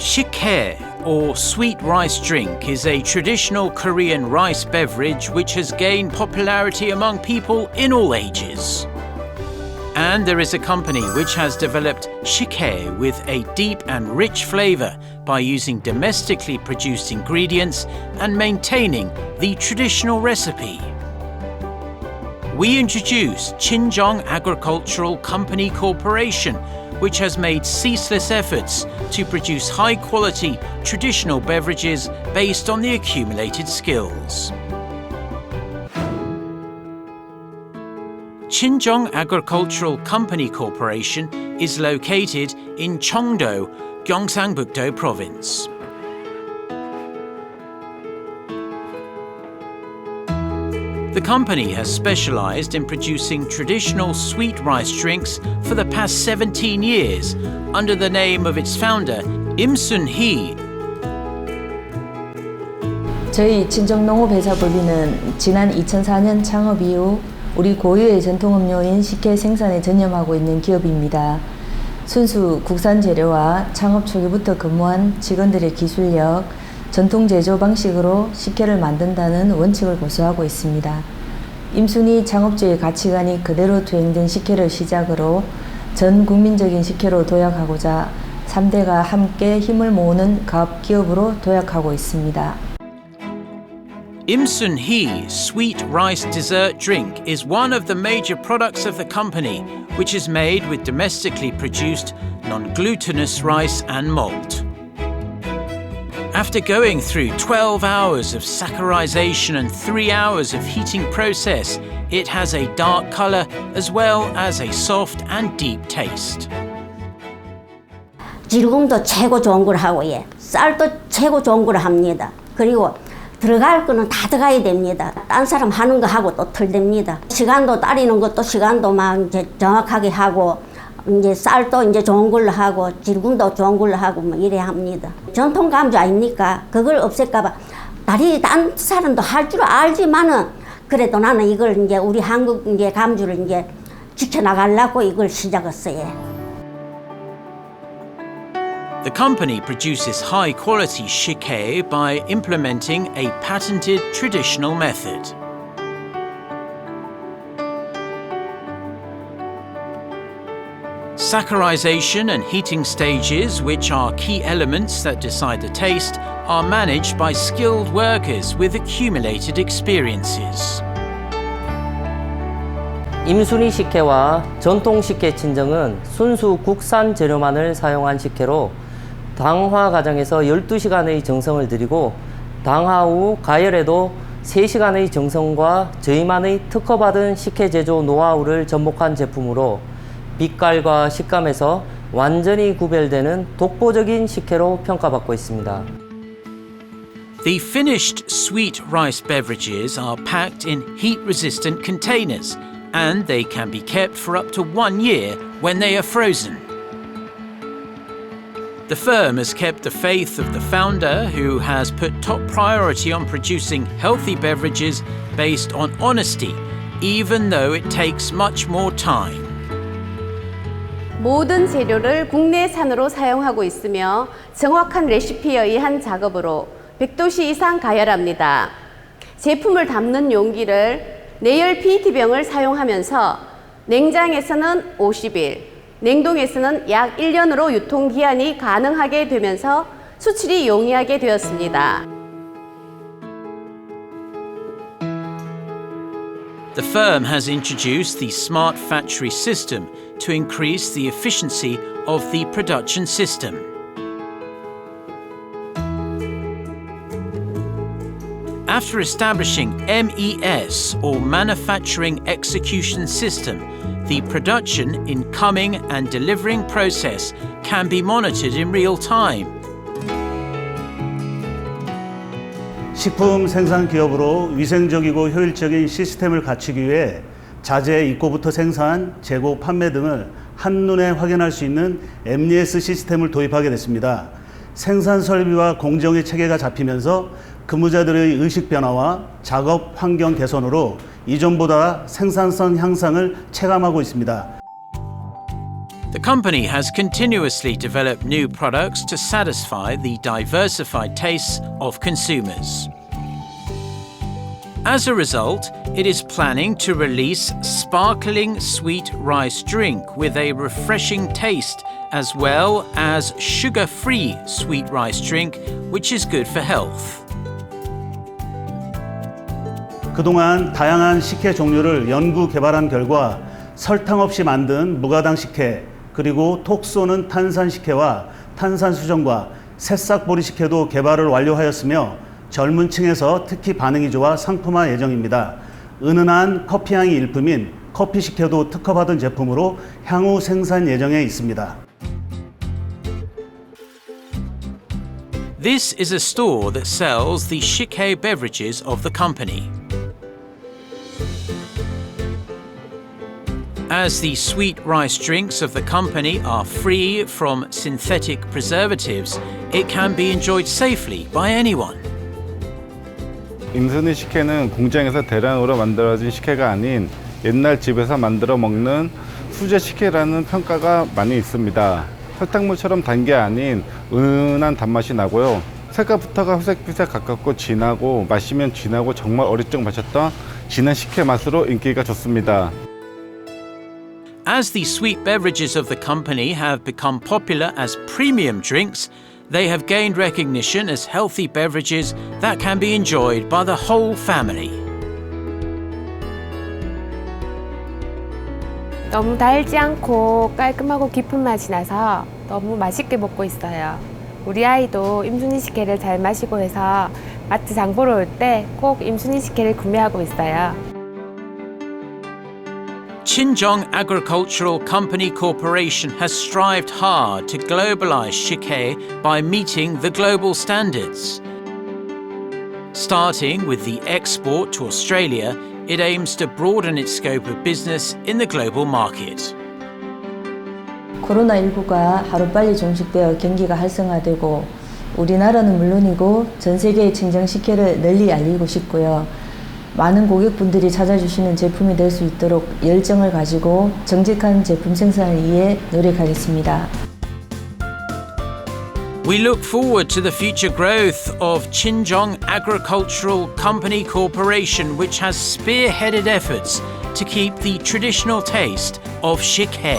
Shikhae, or sweet rice drink, is a traditional Korean rice beverage which has gained popularity among people in all ages. And there is a company which has developed Shikhae with a deep and rich flavor by using domestically produced ingredients and maintaining the traditional recipe. We introduce Chinjong Agricultural Company Corporation, which has made ceaseless efforts to produce high quality traditional beverages based on the accumulated skills. Chinjong Agricultural Company Corporation is located in Cheongdo, Gyeongsangbuk-do Province. The company has specialized in producing traditional sweet rice drinks for the past 17 years under the name of its founder, Im Sun Hee. 저희 친정농업회사법인은 지난 2004년 창업 이후 우리 고유의 전통음료인 식혜 생산에 전념하고 있는 기업입니다. 순수 국산 재료와 창업 초기부터 근무한 직원들의 기술력, 전통 제조 방식으로 식혜를 만든다는 원칙을 고수하고 있습니다. 임순이 창업주의 가치관이 그대로 투영된 식혜를 시작으로 전 국민적인 식혜로 도약하고자 3대가 함께 힘을 모으는 가업 기업으로 도약하고 있습니다. Im Sun Hee sweet rice dessert drink is one of the major products of the company, which is made with domestically produced non glutinous rice and malt. After going through 12 hours of saccharization and 3 hours of heating process, it has a dark color as well as a soft and deep taste. 질금도 최고 좋은 걸 하고 예. 쌀도 최고 좋은 걸 합니다. 그리고 들어갈 거는 다 들어가야 됩니다. 딴 사람 하는 거 하고 또 틀립니다. 시간도 따리는 것도 시간도 막 이제 정확하게 하고 이제 쌀도 이제 좋은 걸로 하고 질금도 좋은 걸로 하고 뭐 이래 합니다. 전통 감주 아닙니까? 그걸 없앨까봐 다리 딴 사람도 할 줄 알지만은 그래도 나는 이걸 이제 우리 한국 이제 감주를 이제 지켜나가려고 이걸 시작했어요. The company produces high quality shike by implementing a patented traditional method. Saccharization and heating stages, which are key elements that decide the taste, are managed by skilled workers with accumulated experiences. 임순이 식혜와 전통 식혜 친정은 순수 국산 재료만을 사용한 식혜로 당화 과정에서 12시간의 정성을 들이고 당화 후 가열에도 3시간의 정성과 저희만의 특허받은 식혜 제조 노하우를 접목한 제품으로 빛깔과 식감에서 완전히 구별되는 독보적인 식혜로 평가받고 있습니다. The finished sweet rice beverages are packed in heat resistant containers and they can be kept for up to one year when they are frozen. The firm has kept the faith of the founder, who has put top priority on producing healthy beverages based on honesty, even though it takes much more time. 모든 재료를 국내산으로 사용하고 있으며 정확한 레시피에 의한 작업으로 100도씨 이상 가열합니다. 제품을 담는 용기를 내열 PET병을 사용하면서 냉장에서는 50일, 냉동에서는 약 1년으로 유통기한이 가능하게 되면서 수출이 용이하게 되었습니다. The firm has introduced the Smart Factory system to increase the efficiency of the production system. After establishing MES or Manufacturing Execution System, the production, incoming, and delivering process can be monitored in real time. 식품 생산 기업으로 위생적이고 효율적인 시스템을 갖추기 위해 자재 입고부터 생산, 재고, 판매 등을 한눈에 확인할 수 있는 MES 시스템을 도입하게 됐습니다. 생산 설비와 공정의 체계가 잡히면서 근무자들의 의식 변화와 작업 환경 개선으로 이전보다 생산성 향상을 체감하고 있습니다. The company has continuously developed new products to satisfy the diversified tastes of consumers. As a result, it is planning to release sparkling sweet rice drink with a refreshing taste as well as sugar-free sweet rice drink which is good for health. 그동안 다양한 식혜 종류를 연구 개발한 결과 설탕 없이 만든 무가당 식혜 그리고 톡 쏘는 탄산 식혜와 탄산 수정과 새싹보리 식혜도 개발을 완료하였으며 젊은 층에서 특히 반응이 좋아 상품화 예정입니다. 은은한 커피향이 일품인 커피 식혜도 특허받은 제품으로 향후 생산 예정에 있습니다. This is a store that sells the Shikhe beverages of the company. As the sweet rice drinks of the company are free from synthetic preservatives, it can be enjoyed safely by anyone. 임순이 식혜는 공장에서 대량으로 만들어진 식혜가 아닌 옛날 집에서 만들어 먹는 수제 식혜라는 평가가 많이 있습니다. 설탕물처럼 단 게 아닌 은은한 단맛이 나고요. 색깔부터가 회색빛에 가깝고 진하고 마시면 진하고 정말 어릴 적 마셨던 진한 식혜 맛으로 인기가 좋습니다. As the sweet beverages of the company have become popular as premium drinks, they have gained recognition as healthy beverages that can be enjoyed by the whole family. 너무 달지 않고 깔끔하고 깊은 맛이 나서 너무 맛있게 먹고 있어요. 우리 아이도 임순이 식혜를 잘 마시고 해서 마트 장 보러 올 때 꼭 임순이 식혜를 구매하고 있어요. Chinjong Agricultural Company Corporation has strived hard to globalize Shikhe by meeting the global standards. Starting with the export to Australia, it aims to broaden its scope of business in the global market. 코로나19가 하루빨리 종식되어 경기가 활성화되고 우리나라는 물론이고 전 세계의 친정 식혜를 널리 알리고 싶고요. 많은 고객분들이 찾아주시는 제품이 될 수 있도록 열정을 가지고 정직한 제품 생산을 위해 노력하겠습니다. We look forward to the future growth of Chinjong Agricultural Company Corporation, which has spearheaded efforts to keep the traditional taste of Shikhe.